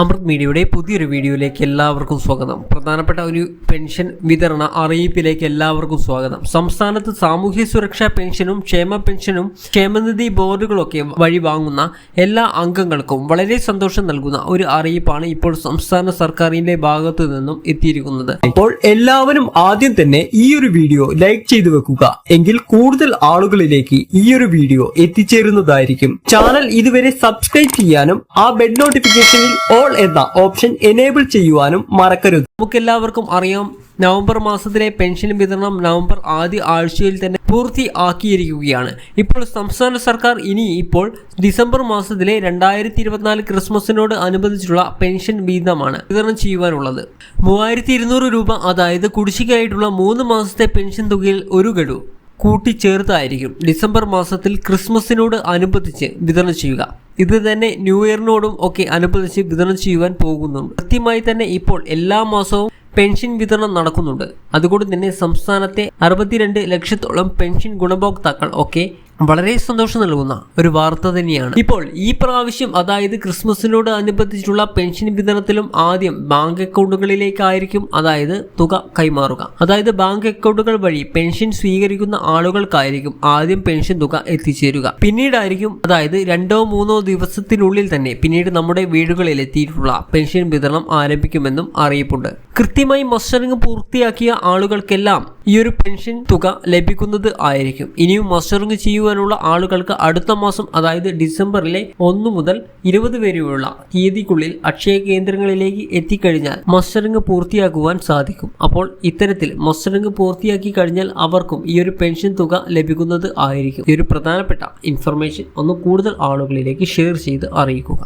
അമൃത് മീഡിയയുടെ പുതിയൊരു വീഡിയോയിലേക്ക് എല്ലാവർക്കും സ്വാഗതം. പ്രധാനപ്പെട്ട ഒരു പെൻഷൻ വിതരണ അറിയിപ്പിലേക്ക് എല്ലാവർക്കും സ്വാഗതം. സംസ്ഥാനത്ത് സാമൂഹ്യ സുരക്ഷാ പെൻഷനും ക്ഷേമ പെൻഷനും ക്ഷേമനിധി ബോർഡുകളൊക്കെ വഴി വാങ്ങുന്ന എല്ലാ അംഗങ്ങൾക്കും വളരെ സന്തോഷം നൽകുന്ന ഒരു അറിയിപ്പാണ് ഇപ്പോൾ സംസ്ഥാന സർക്കാരിന്റെ ഭാഗത്തു നിന്നും എത്തിയിരിക്കുന്നത്. അപ്പോൾ എല്ലാവരും ആദ്യം തന്നെ ഈ ഒരു വീഡിയോ ലൈക്ക് ചെയ്തു വെക്കുക. എങ്കിൽ കൂടുതൽ ആളുകളിലേക്ക് ഈ ഒരു വീഡിയോ എത്തിച്ചേരുന്നതായിരിക്കും. ചാനൽ ഇതുവരെ സബ്സ്ക്രൈബ് ചെയ്യാനും ആ ബെഡ് നോട്ടിഫിക്കേഷനിൽ ഓൾ എന്ന ഓപ്ഷൻ എനേബിൾ ചെയ്യുവാനും മറക്കരുത്. നമുക്കെല്ലാവർക്കും അറിയാം നവംബർ മാസത്തിലെ പെൻഷൻ വിതരണം നവംബർ ആദ്യ ആഴ്ചയിൽ തന്നെ പൂർത്തിയാക്കിയിരിക്കുകയാണ്. ഇപ്പോൾ സംസ്ഥാന സർക്കാർ ഇനി ഇപ്പോൾ ഡിസംബർ മാസത്തിലെ രണ്ടായിരത്തി ഇരുപത്തിനാല് ക്രിസ്മസിനോട് അനുബന്ധിച്ചുള്ള പെൻഷൻ വീതമാണ് വിതരണം ചെയ്യുവാനുള്ളത്. മൂവായിരത്തി ഇരുന്നൂറ് രൂപ അതായത് കുടിശ്ശികയായിട്ടുള്ള മൂന്ന് മാസത്തെ പെൻഷൻ തുകയിൽ ഒരു ഗഡു കൂട്ടിച്ചേർത്തായിരിക്കും ഡിസംബർ മാസത്തിൽ ക്രിസ്മസിനോട് അനുബന്ധിച്ച് വിതരണം ചെയ്യുക. ഇത് തന്നെ ന്യൂ ഇയറിനോടും ഒക്കെ അനുബന്ധിച്ച് വിതരണം ചെയ്യുവാൻ പോകുന്നുണ്ട്. കൃത്യമായി തന്നെ ഇപ്പോൾ എല്ലാ മാസവും പെൻഷൻ വിതരണം നടക്കുന്നുണ്ട്. അതുകൊണ്ട് തന്നെ സംസ്ഥാനത്തെ അറുപത്തിരണ്ട് ലക്ഷത്തോളം പെൻഷൻ ഗുണഭോക്താക്കൾ ഒക്കെ വളരെ സന്തോഷം നൽകുന്ന ഒരു വാർത്ത തന്നെയാണ്. ഇപ്പോൾ ഈ പ്രാവശ്യം അതായത് ക്രിസ്മസിനോട് അനുബന്ധിച്ചുള്ള പെൻഷൻ വിതരണത്തിലും ആദ്യം ബാങ്ക് അക്കൗണ്ടുകളിലേക്കായിരിക്കും അതായത് തുക കൈമാറുക. അതായത് ബാങ്ക് അക്കൗണ്ടുകൾ വഴി പെൻഷൻ സ്വീകരിക്കുന്ന ആളുകൾക്കായിരിക്കും ആദ്യം പെൻഷൻ തുക എത്തിച്ചേരുക. പിന്നീടായിരിക്കും അതായത് രണ്ടോ മൂന്നോ ദിവസത്തിനുള്ളിൽ തന്നെ പിന്നീട് നമ്മുടെ വീടുകളിൽ എത്തിയിട്ടുള്ള പെൻഷൻ വിതരണം ആരംഭിക്കുമെന്നും അറിയിപ്പുണ്ട്. കൃത്യമായി മസ്റ്ററിംഗ് പൂർത്തിയാക്കിയ ആളുകൾക്കെല്ലാം ഈ ഒരു പെൻഷൻ തുക ലഭിക്കുന്നത് ആയിരിക്കും. ഇനിയും മസ്റ്ററിംഗ് ചെയ്യുവാനുള്ള ആളുകൾക്ക് അടുത്ത മാസം അതായത് ഡിസംബറിലെ ഒന്ന് മുതൽ ഇരുപത് വരെയുള്ള തീയതിക്കുള്ളിൽ അക്ഷയ കേന്ദ്രങ്ങളിലേക്ക് എത്തിക്കഴിഞ്ഞാൽ മസ്റ്ററിംഗ് പൂർത്തിയാക്കുവാൻ സാധിക്കും. അപ്പോൾ ഇത്തരത്തിൽ മസ്റ്ററിംഗ് പൂർത്തിയാക്കി കഴിഞ്ഞാൽ അവർക്കും ഈ ഒരു പെൻഷൻ തുക ലഭിക്കുന്നത് ആയിരിക്കും. ഈ ഒരു പ്രധാനപ്പെട്ട ഇൻഫർമേഷൻ ഒന്ന് കൂടുതൽ ആളുകളിലേക്ക് ഷെയർ ചെയ്ത് അറിയിക്കുക.